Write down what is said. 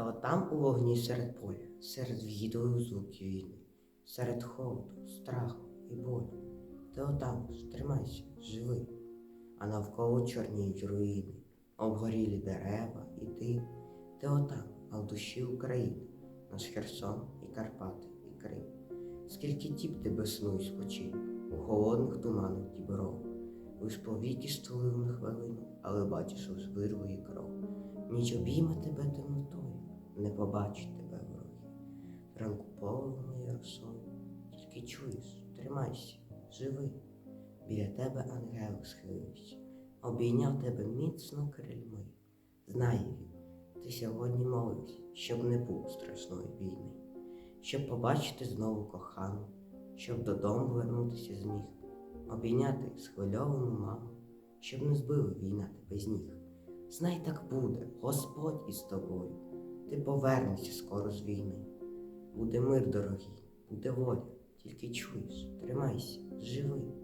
Та отам у вогні серед поля, серед в'їдових звуків війни, серед холоду, страху і болю. Ти отам ж тримайся, живи, а навколо чорніють руїни, обгорілі дерева і дим. Ти отам, а в душі України, наш Херсон і Карпати, і Крим. Скільки тіп тебе сну і спочинь, у холодних туманах дібров. Лиш повіки столив на хвилину, але бачиш лиш вирву і кров. Ніч обійме тебе темнотою, не побачить тебе вороги. Ранку повною росою, тільки чуєш, тримайся, живи. Біля тебе ангел схилився, обійняв тебе міцно крильми. Він, ти сьогодні молився, щоб не було страшної війни, щоб побачити знову кохану, щоб додому вернутися зміг, обійняти схвильовану маму, щоб не збила війна тебе з ніг. Знай так буде, Господь із тобою, ти повернешся скоро з війни. Буде мир, дорогий, буде воля, тільки чуєш, тримайся, живи.